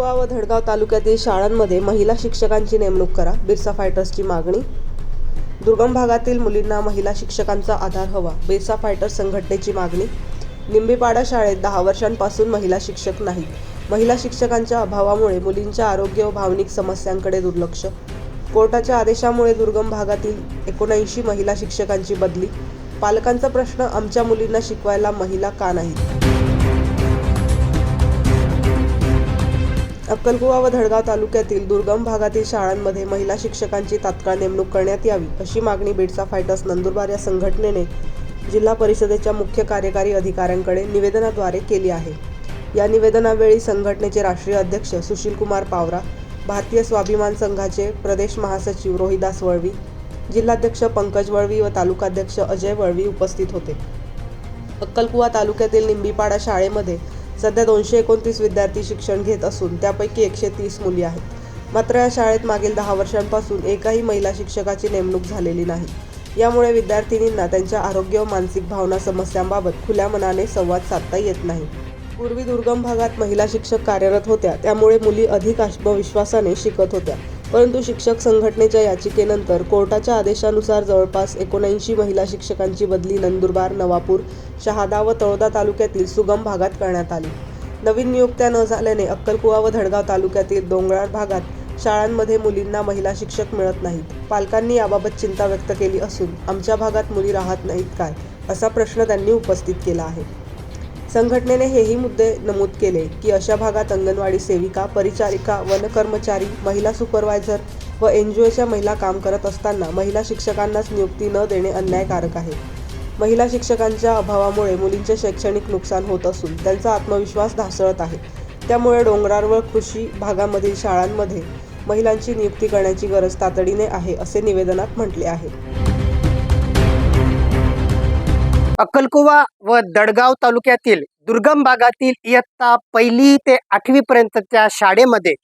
अक्कलकुवा व धडगाव तालुक्यातील शाळांमध्ये महिला शिक्षकांची नेमणूक करा. बिरसा फायटर्सची मागणी. दुर्गम भागातील मुलींना महिला शिक्षकांचा आधार हवा. बिरसा फायटर्स संघटनेची मागणी. निंबीपाडा शाळेत दहा वर्षांपासून महिला शिक्षक नाहीत. महिला शिक्षकांच्या अभावामुळे मुलींच्या आरोग्य व भावनिक समस्यांकडे दुर्लक्ष. कोर्टाच्या आदेशामुळे दुर्गम भागातील एकोणऐंशी महिला शिक्षकांची बदली. पालकांचा प्रश्न आमच्या मुलींना शिकवायला महिला का नाहीत? अक्कलकुवा व धडगाव तालुक्यातील दुर्गम भागातील शाळांमध्ये महिला शिक्षकांची तात्काळ नेमणूक करण्यात यावी अशी मागणी बिडसा फायटर्स नंदुरबार या संघटनेने जिल्हा परिषदेच्या मुख्य कार्यकारी अधिकाऱ्यांकडे निवेदनाद्वारे केली आहे. या निवेदनावेळी संघटनेचे राष्ट्रीय अध्यक्ष सुशीलकुमार पावरा भारतीय स्वाभिमान संघाचे प्रदेश महासचिव रोहिदास वळवी जिल्हाध्यक्ष पंकज वळवी व तालुकाध्यक्ष अजय वळवी उपस्थित होते. अक्कलकुवा तालुक्यातील निंबीपाडा शाळेमध्ये सध्या दोनशे एकोणतीस विद्यार्थी शिक्षण घेत असून त्यापैकी एकशे तीस मुली आहेत. मात्र या शाळेत मागील दहा वर्षांपासून एकाही महिला शिक्षकाची नेमणूक झालेली नाही. यामुळे विद्यार्थिनींना त्यांच्या आरोग्य व मानसिक भावना समस्यांबाबत खुल्या मनाने संवाद साधता येत नाही. पूर्वी दुर्गम भागात महिला शिक्षक कार्यरत होत्या त्यामुळे मुली अधिक आत्मविश्वासाने शिकत होत्या. परंतु शिक्षक संघटनेच्या याचिकेनंतर कोर्टाच्या आदेशानुसार जवळपास एकोणऐंशी महिला शिक्षकांची बदली नंदुरबार नवापूर शहादा व तळोदा तालुक्यातील सुगम भागात करण्यात आली. नवीन नियुक्त्या न झाल्याने अक्कलकुवा व धडगाव तालुक्यातील डोंगराळ भागात शाळांमध्ये मुलींना महिला शिक्षक मिळत नाहीत. पालकांनी याबाबत चिंता व्यक्त केली असून आमच्या भागात मुली राहत नाहीत काय? असा प्रश्न त्यांनी उपस्थित केला आहे. संघटनेने हेही मुद्दे नमूद केले की अशा भागात अंगणवाडी सेविका परिचारिका वनकर्मचारी महिला सुपरवायझर व एन जी ओच्या महिला काम करत असताना महिला शिक्षकांनाच नियुक्ती न देणे अन्यायकारक आहे. महिला शिक्षकांच्या अभावामुळे मुलींचे शैक्षणिक नुकसान होत असून त्यांचा आत्मविश्वास ढासळत आहे. त्यामुळे डोंगराळ व कृषी भागामधील शाळांमध्ये महिलांची नियुक्ती करण्याची गरज तातडीने आहे असे निवेदनात म्हटले आहे. अक्कलकुवा व दडगाव तालुक्यातील दुर्गम भागातील इयत्ता पहिली ते आठवी पर्यंतच्या शाळेमध्ये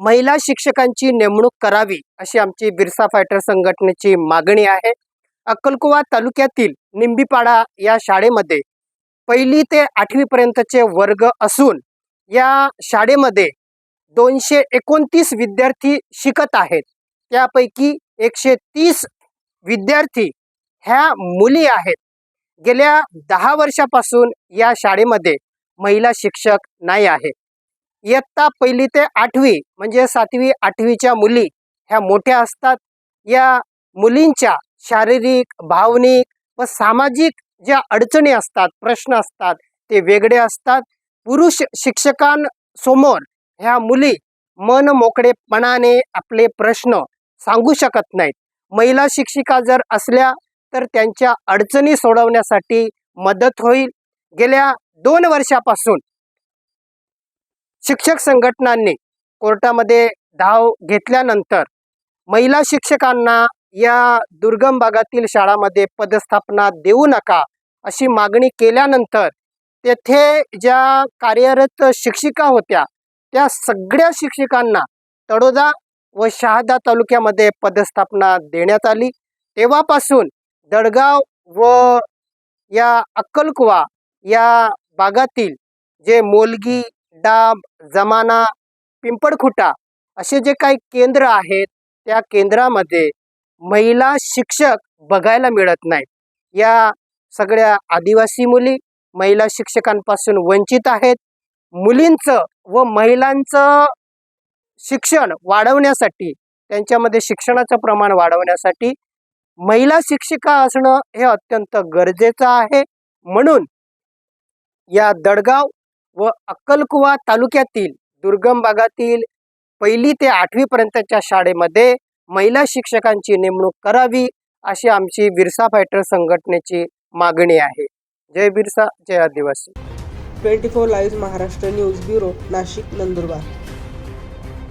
महिला शिक्षकांची नेमणूक करावी अशी आमची बिरसा फायटर संघटनेची मागणी आहे. अक्कलकुवा तालुक्यातील निंबीपाडा या शाळेमध्ये पहिली ते आठवी पर्यंतचे वर्ग असून या शाळेमध्ये दोनशे एकोणतीस विद्यार्थी शिकत आहेत. त्यापैकी एकशे तीस विद्यार्थी ह्या मुली आहेत. गेल्या दहा वर्षापासून या शाळेमध्ये महिला शिक्षक नाही आहे इयत्ता पहिली ते आठवी म्हणजे सातवी आठवीच्या मुली ह्या मोठ्या असतात. या मुलींच्या शारीरिक भावनिक व सामाजिक ज्या अडचणी असतात प्रश्न असतात ते वेगळे असतात. पुरुष शिक्षकांसमोर ह्या मुली मन मोकळेपणाने आपले प्रश्न सांगू शकत नाहीत. महिला शिक्षिका जर असल्या तर त्यांच्या अडचणी सोडवण्यासाठी मदत होईल. गेल्या दोन वर्षापासून शिक्षक संघटनांनी कोर्टामध्ये धाव घेतल्यानंतर महिला शिक्षकांना या दुर्गम भागातील शाळामध्ये पदस्थापना देऊ नका अशी मागणी केल्यानंतर तेथे ज्या कार्यरत शिक्षिका होत्या त्या सगळ्या शिक्षिकांना तळोदा व शहादा तालुक्यामध्ये पदस्थापना देण्यात आली. तेव्हापासून दडगाव व या अक्कलकुवा या भागातील जे मोलगी डाब जमाना पिंपळखुटा असे जे काही केंद्र आहेत त्या केंद्रामध्ये महिला शिक्षक बघायला मिळत नाहीत. या सगळ्या आदिवासी मुली महिला शिक्षकांपासून वंचित आहेत. मुलींचं व महिलांचं शिक्षण वाढवण्यासाठी त्यांच्यामध्ये शिक्षणाचं प्रमाण वाढवण्यासाठी महिला शिक्षिका असणं हे अत्यंत गरजेचं आहे. म्हणून या दडगाव व अक्कलकुवा तालुक्यातील दुर्गम भागातील पहिली ते आठवी पर्यंतच्या शाळेमध्ये महिला शिक्षकांची नेमणूक करावी अशी आमची बिरसा फायटर संघटनेची मागणी आहे. जय बिरसा जय आदिवासी. Twenty four live Maharashtra news bureau Nashik Nandurbar.